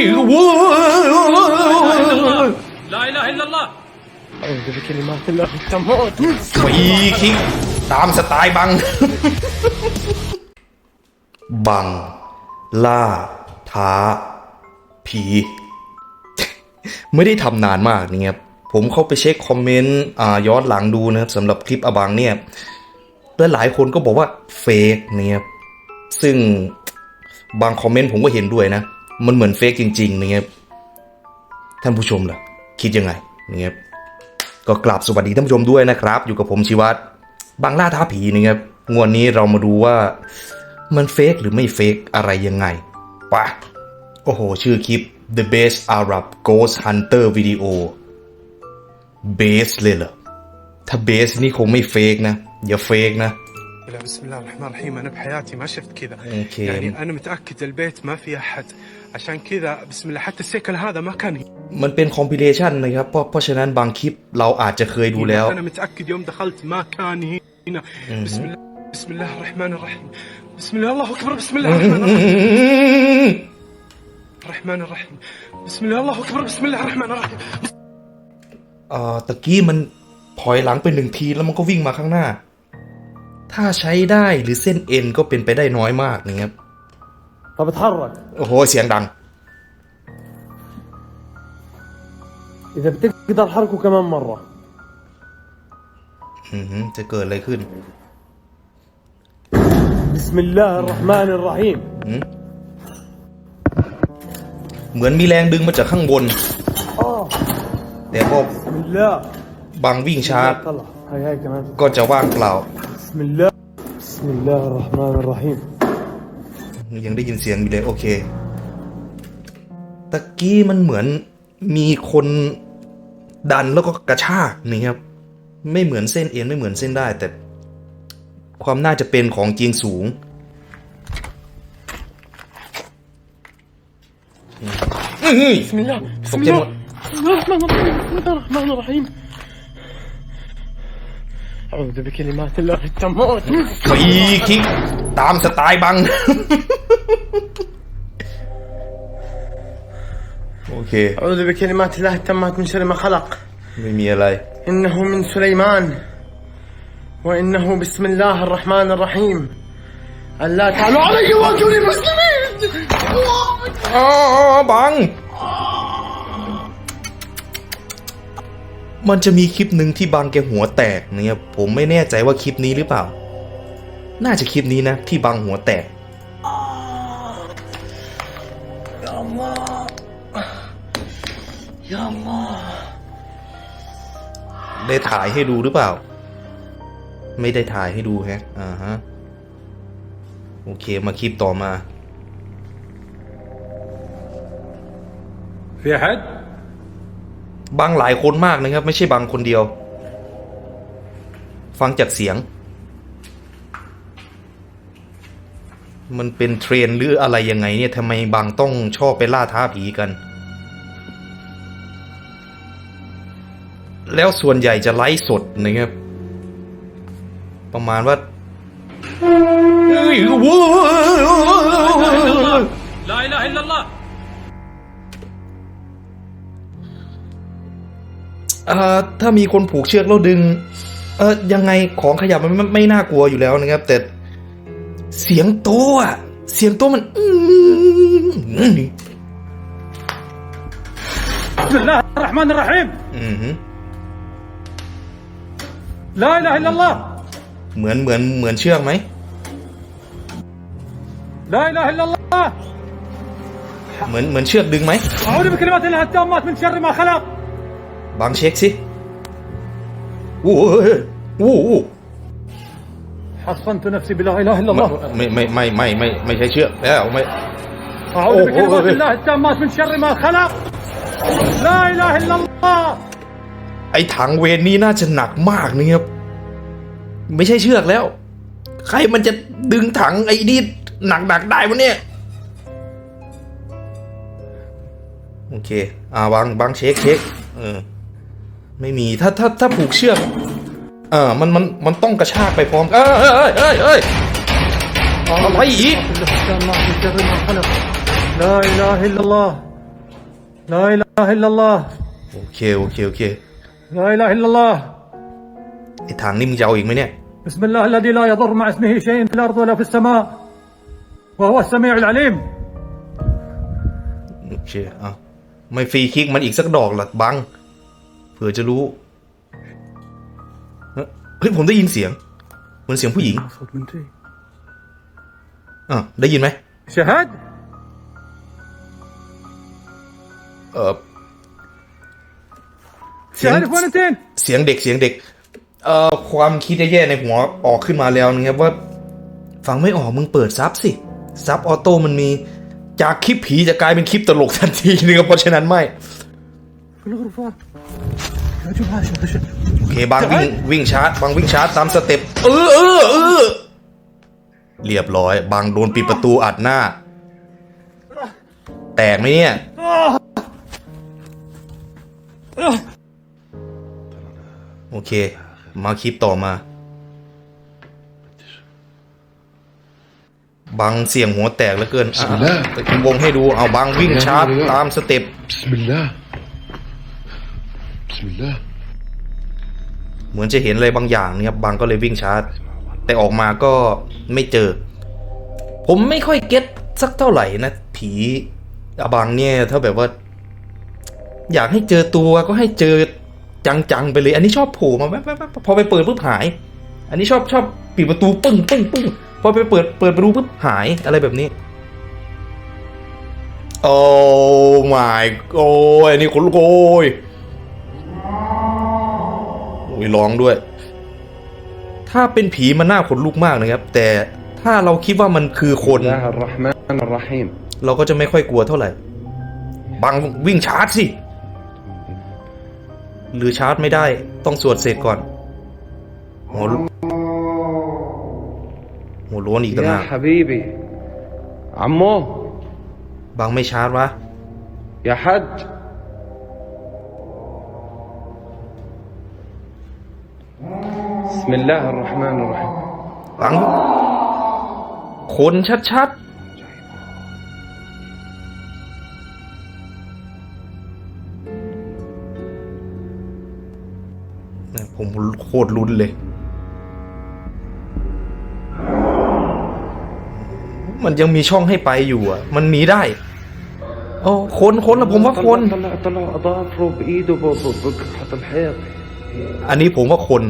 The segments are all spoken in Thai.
ยโว้ย لا اله الا الله أعوذ بكلمات الله التامات من ฟรีคิกตามสไตล์บัง บัง ล่า ท้า ผี ไม่ได้ทำนานมากนี่ครับผมเข้าไปเช็คคอมเมนต์อ่าย้อนหลังดูนะครับสำหรับคลิปอบังเนี่ยและหลายคนก็บอกว่าเฟกเนี่ยครับซึ่งบางคอมเมนต์ผมก็เห็นด้วยนะ มันเหมือนเฟกจริงๆนะครับท่านผู้ชมล่ะ คิดยังไงนะครับก็กราบสวัสดีท่านผู้ชมด้วยนะครับ อยู่กับผมชิวัตรบางล่าท้าผีนะครับงวดนี้เรามาดูว่ามันเฟกหรือไม่เฟกอะไรยังไงปะโอ้โห ชื่อคลิป The Best Arab Ghost Hunter Video Base เลยเหรอถ้า Base นี่คงไม่เฟกนะ อย่าเฟกนะ بسم الله الرحمن الرحيم انا بحياتي ما شفت كذا أوكي. يعني انا متاكد البيت ما في احد عشان كذا بسم الله حتى السيكل هذا ما كان هنا มันเป็นคอมพิเลชันนะครับ เพราะเพราะฉะนั้นบางคลิปเราอาจจะเคยดูแล้ว انا متاكد يوم دخلت ما كان هنا بسم الله بسم الله الرحمن الرحيم بسم الله الله اكبر بسم الله الرحمن الرحيم الرحمن الرحيم بسم الله الله اكبر بسم الله الرحمن الرحيم เอ่อตะกี้มันถอยหลังไปหนึ่งทีแล้วมันก็วิ่งมาข้างหน้า ถ้าใช้ได้หรือเส้นเอ็นก็เป็นไปได้น้อยมากนะครับ طب اتحرك โอ้โห เสียงดัง إذا بتقدر حركه كمان مرة อือหือจะเกิดอะไรขึ้น بسم الله الرحمن الرحيم เหมือนมีแรงดึงมาจากข้างบน آه แต่พอ بسم الله บางวิ่งช้า طلع هاي هاي كمان ก็จะว่างเปล่า بسم الله بسم الله الرحمن الرحيم ยังได้ยินเสียงอยู่เลย โอเค ตะกี้มันเหมือนมีคนดันแล้วก็กระชากนี่ครับ ไม่เหมือนเส้นเอ็นไม่เหมือนเส้นได้ แต่ ความน่าจะเป็นของจริงสูง بسم الله ต بسم กใจหมด الله بسم الله الرحمن الرحيم أعوذ بكلمات الله التامات من ฟรีคิกตามสไตล์บัง โอเค أعوذ بكلمات الله التامات من شر ما خلق ไม่มีอะไร إنه من سليمان وإنه بسم الله الرحمن الرحيم ألا تعلوا علي وأتوني مسلمين อ๋อบัง มันจะมีคลิปหนึ่งที่บังแกหัวแตกเนี่ยผมไม่แน่ใจว่าคลิปนี้หรือเปล่า น่าจะคลิปนี้นะ ที่บังหัวแตก يا الله ได้ถ่ายให้ดูหรือเปล่า ไม่ได้ถ่ายให้ดูแฮะ อ่าฮะ โอเคมาคลิปต่อมา في احد บางหลายคนมากนะครับ ไม่ใช่บางคนเดียว ฟังจากเสียง มันเป็นเทรนหรืออะไรยังไงเนี่ยทำไมบางต้องชอบไปล่าท้าผีกัน แล้วส่วนใหญ่จะไลฟ์สดนะครับ ประมาณว่าลาอิลาฮลลอ เอ่อถ้ามีคนผูกเชือกแล้วดึง เออยังไงของขยับมันไม่ไม่น่ากลัวอยู่แล้วนะครับ แต่เสียงโตอ่ะ เสียงโตมันอื้อ بسم الله الرحمن الرحيم อือหือ لا اله الا الله เหมือนเหมือนเหมือนเชือกไหม لا اله الا الله เหมือนเหมือนเชือกดึงไหม اعوذ بكلمات الله التامات من شر ما خلق บางเช็คสิโอ้โหโอ้โห حصنت نفسي بلا اله الا الله ไม่ไม่ไม่ไม่ไม่ไม่ใช่เชือกแล้วไม่ اعوذ أوه، بكلمات أوه، أوه. الله التامات من شر ما خلق لا اله الا الله ไอ้ถังเวนนี้น่าจะหนักมากนี่ครับ ไม่ใช่เชือกแล้ว ใครมันจะดึงถังไอ้นี่หนักหนักๆได้วะเนี่ย โอเค อ่าวางบางเช็คเช็คเออ ไม่มีถ้าถ้าถ้าผูกเชือก เออมันมันมันต้องกระชากไปพร้อมเอ้ยเอ้ยเอ้ยเอ้ยอะไรอีก التامات من شر ما خلق لا اله الا الله لا إله إلا الله โอเคโอเคโอเค لا إله إلا الله ไอ้ทางนี่มึงจะเอาอีกไหมเนี่ย بسم الله الذي لا يضر مع اسمه شيء في الأرض ولا في السماء وهو السميع العليم โอเคอ่ะไม่ฟรีคิกมันอีกสักดอกหรอบังเ ผื่อจะรู้เฮ้ยผมได้ยินเสียง เหมือนเสียงผู้หญิงอะได้ยินไหมชฮัดเออเสียงเสียงเด็กเสียงเด็ก เอ่อความคิดแย่ๆในหัวออกขึ้นมาแล้วนะครับว่า ฟังไม่ออกมึงเปิดซับสิซับออโต้มันมีจากคลิปผีจะกลายเป็นคลิปตลกทันทีนะครับเพราะฉะนั้นไม่ โอเคบางวิ่งวิ่งชาร์จบางวิ่งชาร์จตามสเต็ปเออเออเออเรียบร้อย บางโดนปิดประตูอัดหน้า แตกไหมเนี่ยโอเค มาคลิปต่อมา บางเสียงหัวแตกเหลือเกินอะวงให้ดูเอาบางวิ่งชาร์จตามสเต็ปบิสมิลลาห์ เหมือนจะเห็นอะไรบางอย่างเนี่ยครับบางก็เลยวิ่งชาร์จแต่ออกมาก็ไม่เจอ ผมไม่ค่อยเก็ตสักเท่าไหร่นะผีอบางเนี่ยถ้าแบบว่า อยากให้เจอตัวก็ให้เจอจังๆไปเลย อันนี้ชอบโผล่มาแว๊บๆพอไปเปิดปุ๊บหาย อันนี้ชอบชอบปิดประตูปึ้งปึ้งปึ้งพอไปเปิดเปิดประตูปุ๊บหายอะไรแบบนี้ โอ้ my โอ้ยอันนี้ขนลุกโอ้ย ร้องด้วย ถ้าเป็นผีมันน่าขนลุกมากนะครับ แต่ถ้าเราคิดว่ามันคือคนเราก็จะไม่ค่อยกลัวเท่าไหร่ บังวิ่งชาร์จสิ หรือชาร์จไม่ได้ต้องสวดเสร็จก่อนหัวหัวล้นอีกต่างหากบังไม่ชาร์จวะยาฮัด บิสมิลลาฮิรเราะห์มานิรเราะฮีมฟังคนชัดๆผมโคตรลุ้นเลย มันยังมีช่องให้ไปอยู่อะ มันหนีได้โอ้คนคนละผมว่าคน อันนี้ผมว่าคน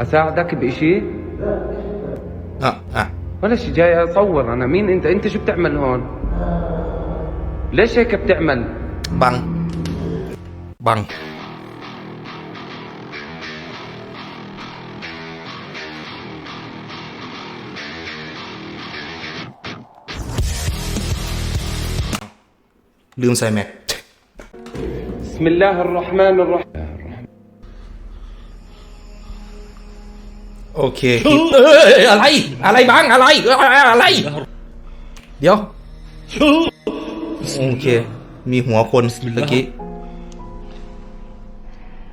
أساعدك بشيء؟ لا لا ولا شيء جاي أصور أنا. مين أنت؟ أنت شو بتعمل هون؟ ليش هيك بتعمل؟ بنك. بنك. بسم الله الرحمن الرحيم. โอเคเอ้ยอะไร อะไรบังอะไรเอ้ยอะไร เดี๋ยว โอเค มีหัวคนเมื่อกี้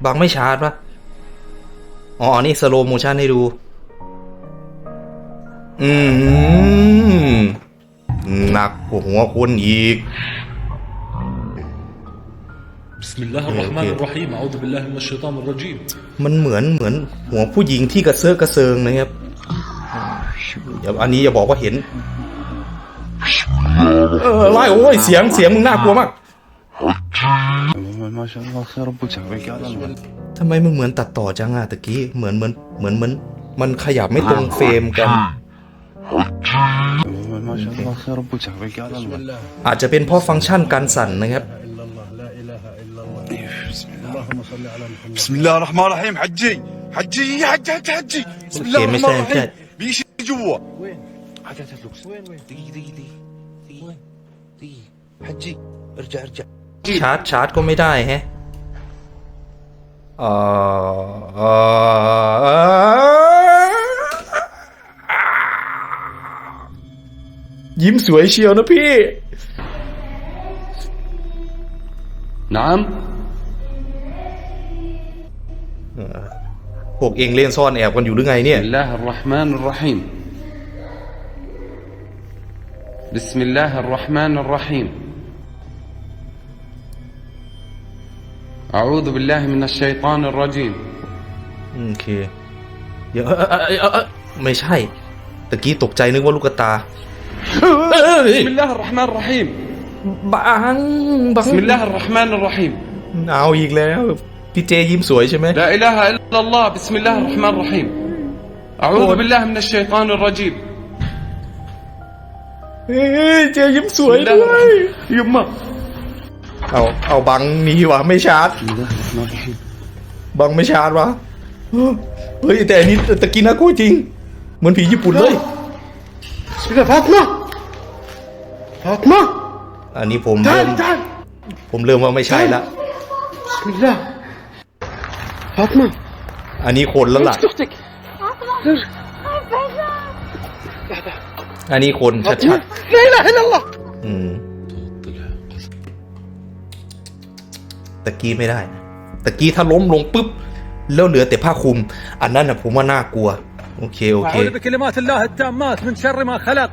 บังไม่ชาร์จปะอ๋อ นี่สโลโมชันให้ดู อืมหนักกว่าหัวคนอีก بسم الله الرحمن الرحيم أعوذ بالله من الشيطان الرجيم มันเหมือนเหมือนหัวผู้หญิงที่กระเซาะกระเซิงนะครับอย่าอันนี้อย่าบอกว่าเห็น เออไล่โอ้ยเสียงเสียงมึงน่ากลัวมาก ما شاء الله خير ربك يعطيك على الولد ทำไมมึงเหมือนตัดต่อจังอะตะกี้เหมือนเหมือนเหมือนเหมือนมันขยับไม่ตรงเฟรมกัน ما شاء الله خير ربك يعطيك على الولد อาจจะเป็นเพราะฟังก์ชันการสั่นนะครับ بسم الله الرحمن الرحيم حجي حجي حج حج حجي بسم الله أوكي، الرحمن مثلاً الرحيم كان. بيجي جوا وين؟ هات هات هات وين وين؟ دقيقة دقيقة دقيقة وين؟ دقيقة حجي ارجع ارجع ชาร์จชาร์จก็ไม่ได้แฮะเอ่อเอ่อยิ้มสวยเชียวนะพี่ نعم พวกเองเล่นซ่อนแอบกันอยู่หรือไงเนี่ย بسم الله الرحمن الرحيم بسم الله الرحمن الرحيم أعوذ بالله من الشيطان الرجيم โอเค เดี๋ยวเอ้ยเอ้ยเอ้ยเอ้ยเอ้ยไม่ใช่ตะกี้ตกใจนึกว่าลูกตาเอ้ย بسم الله الرحمن الرحيم บังบัง بسم الله الرحمن الرحيم เอาอีกแล้ว พี่เจยิ้มสวยใช่ไหม لا إله إلا الله بسم الله الرحمن الرحيم أعوذ بالله من الشيطان الرجيم เอ้ยเจยิ้มสวยด้วยยิ้มอ่ะเอาเอาบังหนีวะไม่ชาร์จ بسم الله الرحمن الرحيم บังไม่ชาร์จวะเฮ้ยแต่อันนี้ตะกี้น่ากลัวจริง เหมือนผีญี่ปุ่นเลย بسم الله فاطمة فاطمة อันนี้ผมเริ่ม تعال تعال ผมเริ่มว่าไม่ใช่ละ بسم الله فاطمة อันนี้คนแล้วล่ะ اختك فاطمة فيصل อันนี้คนชัด لا اله الا الله ๆอืมตะกี้ไม่ได้นะตะกี้ถ้าล้มลงปุ๊บ แล้วเหลือแต่ผ้าคลุม อันนั้นนะผมว่าน่ากลัว โอเค โอเค أعوذ بكلمات الله التامات من شر ما خلق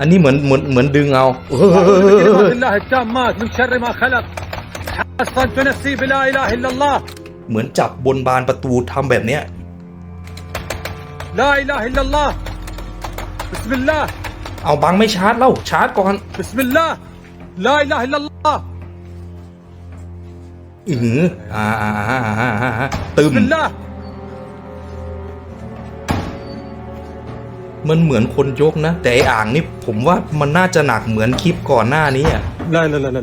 อันนี้เหมือนเหมือนเหมือนดึงเอาเอ أعوذ อ بكلمات الله التامات من شر ما خلق حصنت نفسي بلا إله إلا الله เหมือนจับบนบานประตูทำแบบเนี้ยลาอิลาฮิลลัลอฮ์บิสมิลลาห์เอาบังไม่ชาร์จเล่าชาร์จก่อนบิสมิลลาห์ลาอิลาฮิลลัลอฮ์อืออ่าอ่าอ่าตึมบิสมิลลามันเหมือนคนยกนะ แต่ไออ่างนี่ผมว่ามันน่าจะหนักเหมือนคลิปก่อนหน้านี้อะลาอิลาฮิลลัล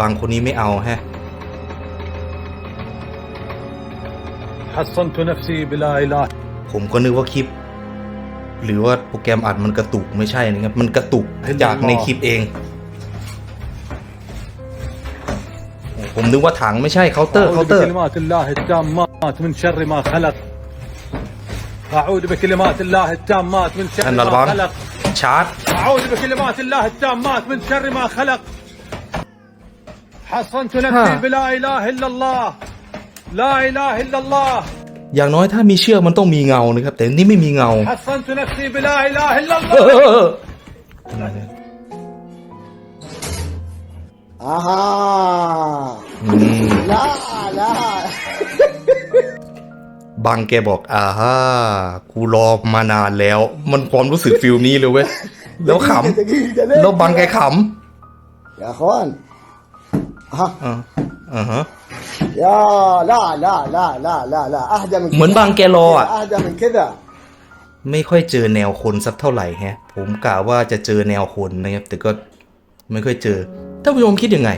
บางคนนี้ไม่เอาแฮะ حصنت نفسي بلا إله ผมก็นึกว่าคลิป หรือว่าโปรแกรมอัดมันกระตุกไม่ใช่นะครับ มันกระตุกจากในคลิปเอง ผมนึกว่าถังไม่ใช่เคาน์เตอร์เคา أعوذ น์เตอร์ بكلمات الله التامات من شر ما خلق أعوذ بكلمات الله التامات من شر อันระ ما วัง خلق ชาร์จ أعوذ بكلمات الله التامات من شر ما خلق حصنت نفسي ها. بلا إله إلا الله ลาอิลาฮิลลอฮ์อย่างน้อยถ้ามีเชือกมันต้องมีเงานะครับ แต่นี่ไม่มีเงาฮัสซันตุนัฟซีบิลาอิลาฮิลลัลลอฮ์อาฮาลาลาบางแกบอกอาฮ่ากูรอมานานแล้ว มันความรู้สึกฟิลนี้เลยเว้ยแล้วขำแล้วบางแกขำอย่าคอนอะอ่าฮะ يا لا لا لا لا لا لا اهدى من เหมือนบังแกรออ่ะ اهدى من كذا ไม่ค่อยเจอแนวคนสักเท่าไหร่แฮะ ผมกะว่าจะเจอแนวคนนะครับ แต่ก็ไม่ค่อยเจอท่านผู้ชมคิดยังไง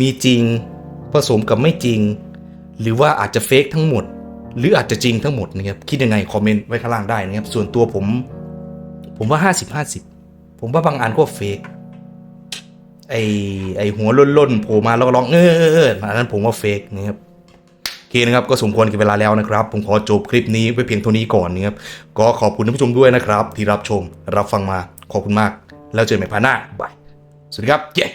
มีจริงผสมกับไม่จริง หรือว่าอาจจะเฟกทั้งหมด หรืออาจจะจริงทั้งหมดนะครับ คิดยังไง คอมเมนต์ไว้ข้างล่างได้นะครับ ส่วนตัวผม ผมว่าห้าสิบห้าสิบผมว่าบางอันก็เฟก ไอไอหัวล่นๆโผล่มาแล้วก็ร้องเออเออเอออันนั้นผมว่าเฟกนะครับโอเคนะครับก็สมควรกับเวลาแล้วนะครับ ผมขอจบคลิปนี้ไว้เพียงเท่านี้ก่อนนะครับก็ขอบคุณท่านผู้ชมด้วยนะครับ ที่รับชมรับฟังมาขอบคุณมาก แล้วเจอกันใหม่พาร์ทหน้าบายสวัสดีครับเย้